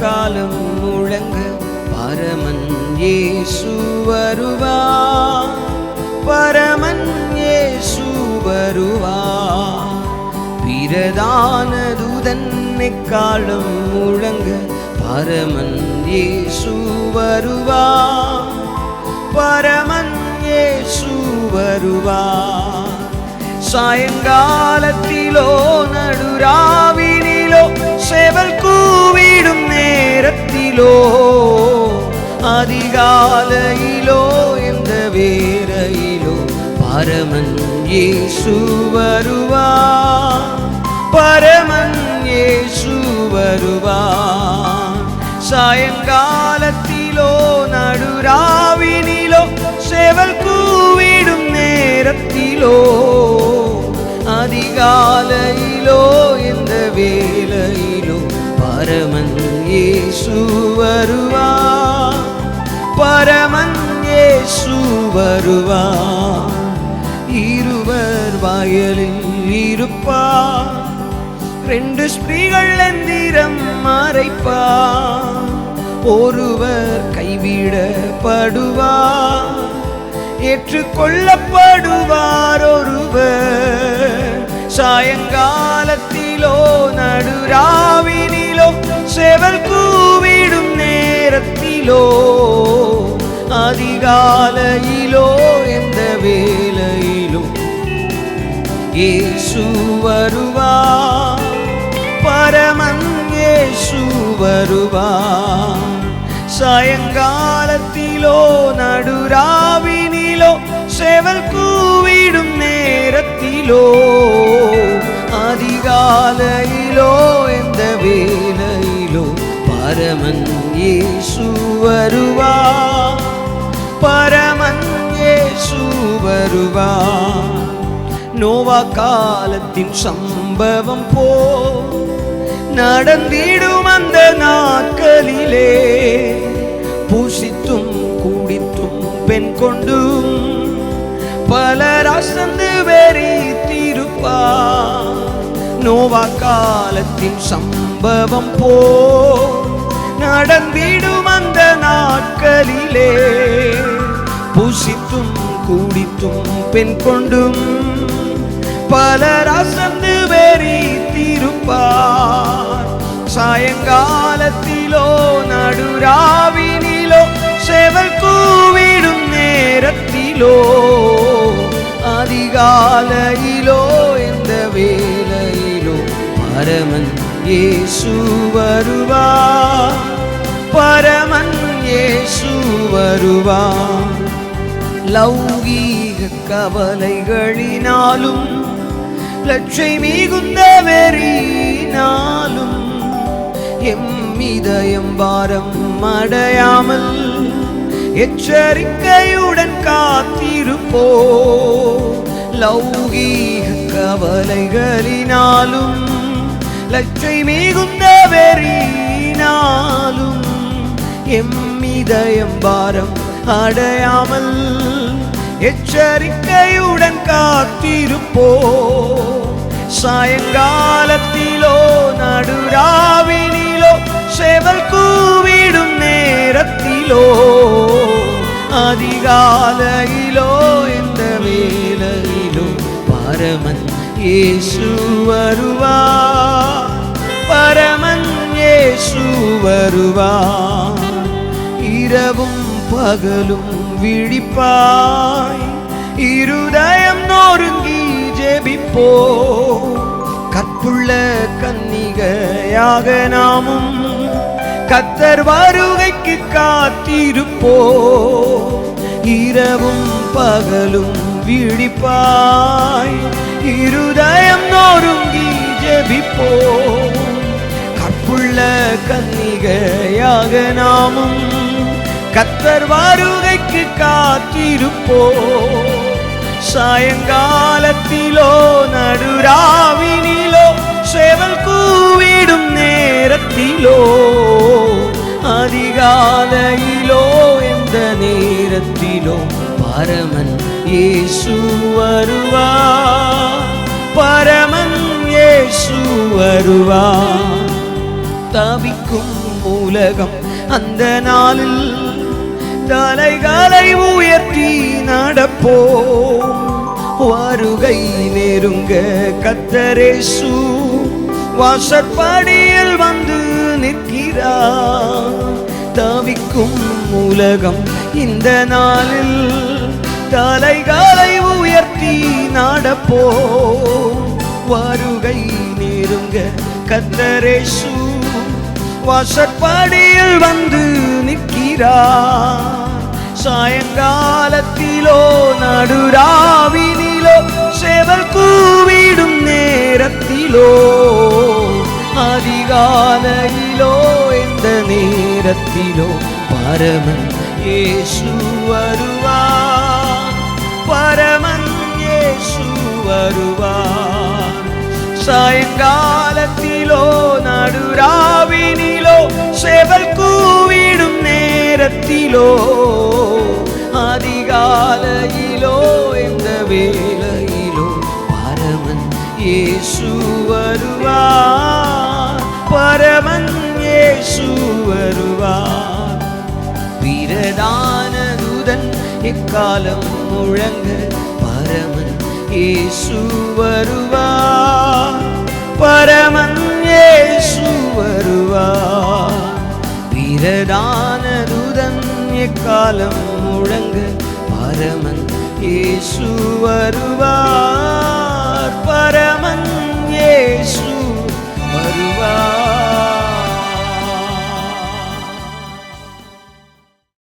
காலம் முழங்க பரமன் ஏசு வருவா. பரமன் ஏசு வருவா. பிரதானதுதன்னை காலம் முழங்க பரமன் ஏசு வருவா. பரமன் ஏசு வருவா. சாயங்காலத்திலோ நடுராவினிலோ சே நேரத்திலோ அதிகாலையிலோ எந்த வேரையிலோ பரமன் இயேசு வருவா பரமன் இயேசு வருவா சாயங்காலத்திலோ நடுராவினிலோ செவல் கூவிடும் நேரத்திலோ அதிகாலையிலோ எந்த வேலையிலோ பரமன் இயேசு வருவா. பரமன் இயேசு வருவா. இருவர் வயலில் இருப்பா. ரெண்டு ஸ்ரீகள் எந்திரம் மறைப்பா. ஒருவர் கைவிடப்படுவா. ஏற்றுக்கொள்ளப்படுவார் ஒருவர். சாயங்காலத்திலோ நடுராவினி ചെവൽ കൂവിടും നേരത്തിലോ അതികാലയിലോ എന്ത വേലയിലും യേശു വരുവാ പരമൻ യേശു വരുവാ. സായങ്കാലത്തിലോ നടുരാവിനിലോ ചെവൽ കൂവിടും നേരത്തിലോ അതികാലയിലോ എന്ത വേല பரமன் இயேசு வருவா. பரமன் இயேசு வருவா. நோவா காலத்தின் சம்பவம் போ. நடந்திடும் அந்த நாட்களிலே. பூசித்தும் கூடித்தும் பெண் கொண்டும் பலர் அசந்து வெறித்திருப்பா நோவா காலத்தின் சம்பவம் போ. നടന്നിടും അന്ത നാക്കലിലേ പൂശിത്തും കൂടിത്തും പെൺകൊണ്ടും പലരസന്ന് വെറിത്തിരുപ്പാർ സായങ്കാലത്തിലോ നടുരാവിനിലോ സേവൽ കൂവിടും നേരത്തിലോ. അധികാലയിലോ എന്ത വേലയിലോ പരമൻ യേശു വരുവാ பரமன் ஏசு வருவான் லௌகீக கவலைகளினாலும் லட்சை மிகுந்த வெறினாலும் எம் இதயம் பாரம் அடையாமல் எச்சரிக்கையுடன் காத்திருப்போ லௌகீக கவலைகளினாலும் லட்சை மிகுந்த வெறினாலும் എമ്മിതയം ഭാരം അടയാമൽ. എച്ചരിക്കയുടൻ കാത്തിരുപ്പോ സായങ്കാലത്തിലോ നടുരാവിനിലോ ശവൽ കൂവിടും നേരത്തിലോ അധികാലയിലോ എന്ത വേലയിലോ പരമൻ യേശു വരുവാ. പരമൻ യേശു വരുവാ. இரவும் பகலும் விழிப்பாய். இருதயம் நொறுங்கி ஜெபிப்போ கற்புள்ள கன்னிகையாக நாமும் கத்தர் வருகைக்கு காத்திருப்போ இரவும் பகலும் விழிப்பாய். இருதயம் நொறுங்கி ஜெபிப்போ கற்புள்ள கன்னிகையாக நாமும் கத்தர் வருகைக்கு காத்திருப்போ சாயங்காலத்திலோ நடுராவினிலோ செவல் கூவிடும் நேரத்திலோ அதிகாலையிலோ எந்த நேரத்திலோ பரமன் இயேசு வருவா பரமன் இயேசு வருவா தவிக்கும் உலகம் அந்த நாளில் தலைகளை உயர்த்தி நடப்போம். வருகை நெருங்க கத்தரேசு வாசற்படியில் வந்து நிற்கிறார். தவிக்கும் உலகம் இந்த நாளில் தலைகளை உயர்த்தி நடப்போ வருகை நெருங்க கத்தரேசு வாசற்படியில் வந்து நிற்கிறார் சாயங்காலத்திலோ நடுராவினிலோ செவல் கூவிடும் நேரத்திலோ அதிகாலையிலோ எந்த நேரத்திலோ பரமன் இயேசு வருவார் பரமன் இயேசு வருவார் சாயங்காலத்திலோ நடுராவினிலோ ശേവൽ കൂവിടും നേരത്തിലോ ആദികാലയിലോ എന്ന വേളയിലോ പരമൻ യേശു വരുവാ പരമൻ യേശു വരുവാ വിരദാനദൂതൻ എക്കാലം മുഴങ്ങ് പരമൻ യേശു വരുവാ പരമൻ യേശു വരുവാ பிரதான தூதன் எக்காலம் முழங்க பரமன் ஏசு வருவார். பரமன் ஏசு வருவார்.